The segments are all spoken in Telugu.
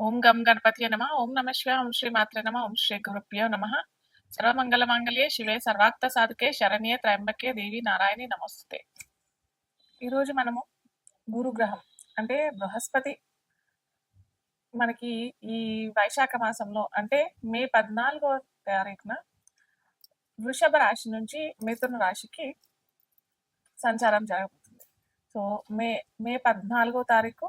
ఓం గం గణపతి నమ ఓం నమ శివ ఓం శ్రీ మాత్రే నమ ఓం శ్రీ గురుభ్యో నమ. సర్వమంగళ మంగళే శివే సర్వాక్త సాధకే శరణ్యే త్రయంబకే దేవి నారాయణి నమస్తే ఈరోజు మనము గురుగ్రహం అంటే బృహస్పతి మనకి ఈ వైశాఖ మాసంలో అంటే మే పద్నాలుగో తారీఖున వృషభ రాశి నుంచి మిథున రాశికి సంచారం జరగబోతుంది. సో మే మే పద్నాలుగో తారీఖు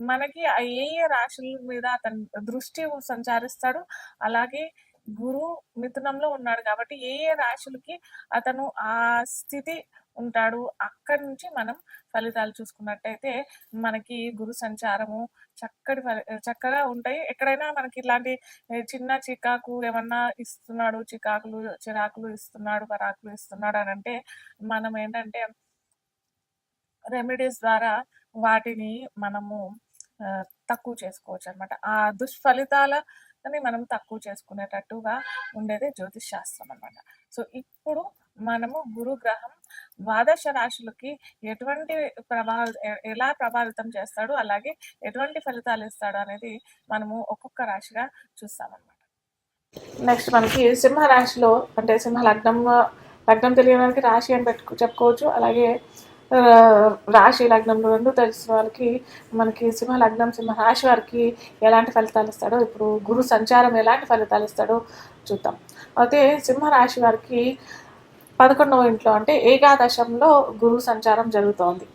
మనకి ఏ ఏ రాశుల మీద అతని దృష్టి సంచారిస్తాడు అలాగే గురు మిథునంలో ఉన్నాడు కాబట్టి ఏ ఏ రాశులకి అతను ఆ స్థితి ఉంటాడు అక్కడి నుంచి మనం ఫలితాలు చూసుకున్నట్టయితే మనకి గురు సంచారము చక్కటి ఫలి చక్కగా ఉంటాయి. ఎక్కడైనా మనకి ఇలాంటి చిన్న చికాకు ఏమన్నా ఇస్తున్నాడు చికాకులు చిరాకులు ఇస్తున్నాడు పరాకులు ఇస్తున్నాడు అని అంటే మనం ఏంటంటే రెమెడీస్ ద్వారా వాటిని మనము తక్కువ చేసుకోవచ్చు అనమాట ఆ దుష్ఫలితాలని మనం తక్కువ చేసుకునేటట్టుగా ఉండేది జ్యోతిష్ శాస్త్రం అనమాట సో ఇప్పుడు మనము గురుగ్రహం ద్వాదశ రాశులకి ఎటువంటి ప్రభావ ఎలా ప్రభావితం చేస్తాడు అలాగే ఎటువంటి ఫలితాలు ఇస్తాడు అనేది మనము ఒక్కొక్క రాశిగా చూస్తామన్నమాట. నెక్స్ట్ మనకి సింహ రాశిలో అంటే సింహ లగ్నం లగ్నం తెలియడానికి రాశి అని పెట్టుకు చెప్పుకోవచ్చు. అలాగే రాశి లగ్నంలో రెండు తెలిసిన వాళ్ళకి మనకి సింహ లగ్నం సింహ రాశి వారికి ఎలాంటి ఫలితాలు ఇస్తాడో ఇప్పుడు గురు సంచారం ఎలాంటి ఫలితాలు ఇస్తాడో చూద్దాం. అయితే సింహ రాశి వారికి పదకొండవ ఇంట్లో అంటే ఏకాదశంలో గురు సంచారం జరుగుతోంది.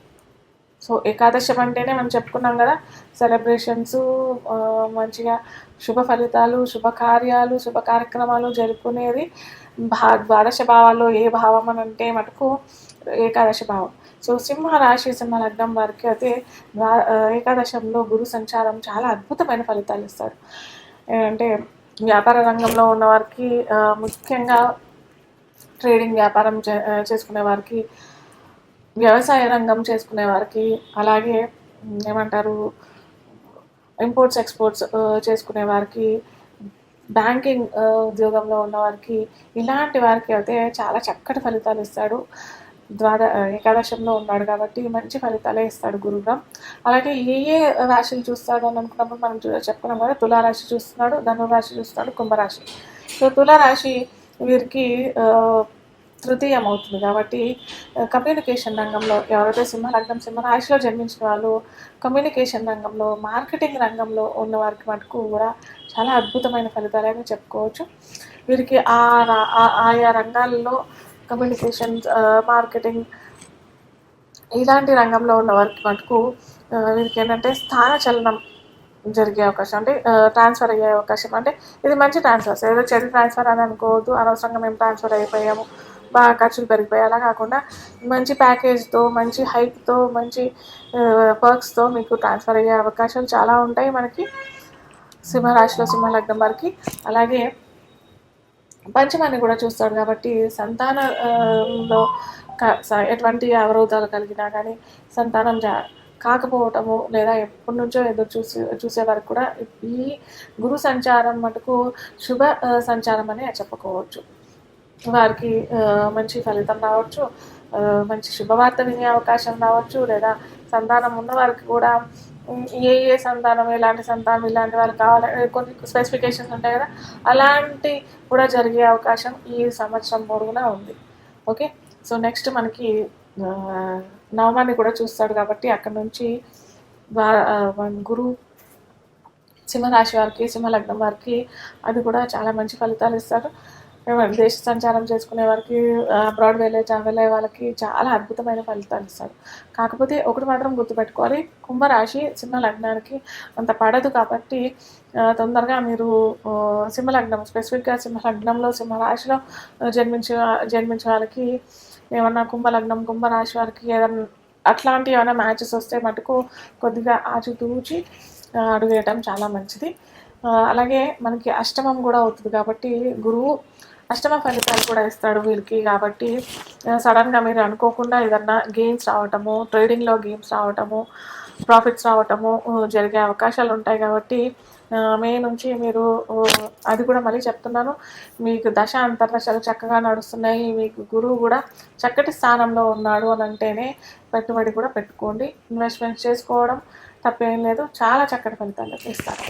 సో ఏకాదశం అంటేనే మనం చెప్పుకున్నాం కదా సెలబ్రేషన్స్ మంచిగా శుభ ఫలితాలు శుభకార్యాలు శుభ కార్యక్రమాలు జరుపుకునేది భా ద్వాదశ భావాల్లో ఏ భావం అని అంటే మటుకు ఏకాదశ భావం. సో సింహ రాశి సింహ లగ్నం వారికి అయితే ఏకాదశంలో గురు సంచారం చాలా అద్భుతమైన ఫలితాలు ఇస్తారు. అంటే వ్యాపార రంగంలో ఉన్న వారికి ముఖ్యంగా ట్రేడింగ్ వ్యాపారం చే- చేసుకునే వారికి వ్యవసాయ రంగం చేసుకునే వారికి అలాగే ఏమంటారు ఇంపోర్ట్స్ ఎక్స్పోర్ట్స్ చేసుకునే వారికి బ్యాంకింగ్ ఉద్యోగంలో ఉన్న వారికి ఇలాంటి వారికి అయితే చాలా చక్కటి ఫలితాలు ఇస్తాడు. ద్వాద ఏకాదశంలో ఉన్నాడు కాబట్టి మంచి ఫలితాలే ఇస్తాడు గురుగ్రహం అలాగే ఏ ఏ రాశులు చూస్తాడు అని అనుకున్నప్పుడు మనం చూ- చెప్పుకున్నాం కదా తులారాశి చూస్తున్నాడు ధనురాశి చూస్తున్నాడు కుంభరాశి. సో తులారాశి వీరికి తృతీయం అవుతుంది కాబట్టి కమ్యూనికేషన్ రంగంలో ఎవరైతే సింహలగ్నం సింహ రాశిలో జన్మించిన వాళ్ళు కమ్యూనికేషన్ రంగంలో మార్కెటింగ్ రంగంలో ఉన్న వారికి మటుకు కూడా చాలా అద్భుతమైన ఫలితాలని చెప్పుకోవచ్చు. వీరికి ఆ రా- ఆ- ఆయా రంగాల్లో కమ్యూనికేషన్ మార్కెటింగ్ ఇలాంటి రంగంలో ఉన్న వారికి మటుకు వీరికి ఏంటంటే స్థాన చలనం జరిగే అవకాశం అంటే ట్రాన్స్ఫర్ అయ్యే అవకాశం. అంటే ఇది మంచి ట్రాన్స్ఫర్స్ ఏదో చెడు ట్రాన్స్ఫర్ అని అనుకోవద్దు. అనవసరంగా మేము ట్రాన్స్ఫర్ అయిపోయాము. బాగా ఖర్చులు పెరిగిపోయి అలా కాకుండా మంచి ప్యాకేజ్తో మంచి హైక్తో మంచి పర్క్స్తో మీకు ట్రాన్స్ఫర్ అయ్యే అవకాశాలు చాలా ఉంటాయి మనకి. సింహరాశిలో సింహలగ్నం వారికి. అలాగే పంచమాన్ని కూడా చూస్తాడు కాబట్టి సంతానంలో క- ఎటువంటి అవరోధాలు కలిగినా కానీ సంతానం జా కాకపోవటము లేదా ఎప్పటి నుంచో ఎదురు చూసి చూసే వరకు కూడా ఈ గురు సంచారం మటుకు శుభ సంచారం అనే చెప్పుకోవచ్చు వారికి మంచి ఫలితం రావచ్చు మంచి శుభవార్త వినే అవకాశం రావచ్చు లేదా సంతానం ఉన్న వారికి కూడా ఏ ఏ సంతానం ఎలాంటి సంతానం ఇలాంటి వాళ్ళకి కావాలి కొన్ని స్పెసిఫికేషన్స్ ఉంటాయి కదా అలాంటి కూడా జరిగే అవకాశం ఈ సంవత్సరం పొడుగునా ఉంది. ఓకే సో నెక్స్ట్ మనకి నవమాన్ని కూడా చూస్తాడు కాబట్టి అక్కడ నుంచి వా- గురు సింహరాశి వారికి సింహలగ్నం వారికి అది కూడా చాలా మంచి ఫలితాలు ఇస్తారు దేశ సంచారం చేసుకునే వారికి అబ్రాడ్ వెళ్ళే వెళ్ళే వాళ్ళకి చాలా అద్భుతమైన ఫలితాలు ఇస్తారు. కాకపోతే ఒకటి మాత్రం గుర్తుపెట్టుకోవాలి. కుంభరాశి సింహ లగ్నానికి అంత పడదు కాబట్టి తొందరగా మీరు సింహలగ్నం స్పెసిఫిక్గా సింహలగ్నంలో సింహరాశిలో జన్మించే జన్మించే వాళ్ళకి ఏమన్నా కుంభలగ్నం కుంభరాశి వారికి ఏదన్నా అట్లాంటి ఏమైనా మ్యాచెస్ వస్తే మటుకు కొద్దిగా ఆచితూచి అడుగేయటం చాలా మంచిది. అలాగే మనకి అష్టమం కూడా అవుతుంది కాబట్టి గురువు అష్టమ ఫలితాలు కూడా ఇస్తాడు వీళ్ళకి కాబట్టి సడన్గా మీరు అనుకోకుండా ఏదన్నా గేమ్స్ రావటము ట్రేడింగ్లో గేమ్స్ రావటము ప్రాఫిట్స్ రావటము జరిగే అవకాశాలు ఉంటాయి కాబట్టి మే నుంచి మీరు అది కూడా మళ్ళీ చెప్తున్నాను. మీకు దశ అంతర్దశలు చక్కగా నడుస్తున్నాయి. మీకు గురువు కూడా చక్కటి స్థానంలో ఉన్నాడు అని అంటేనే పెట్టుబడి కూడా పెట్టుకోండి. ఇన్వెస్ట్మెంట్ చేసుకోవడం తప్పేం లేదు. చాలా చక్కటి ఫలితాలు ఇస్తారు.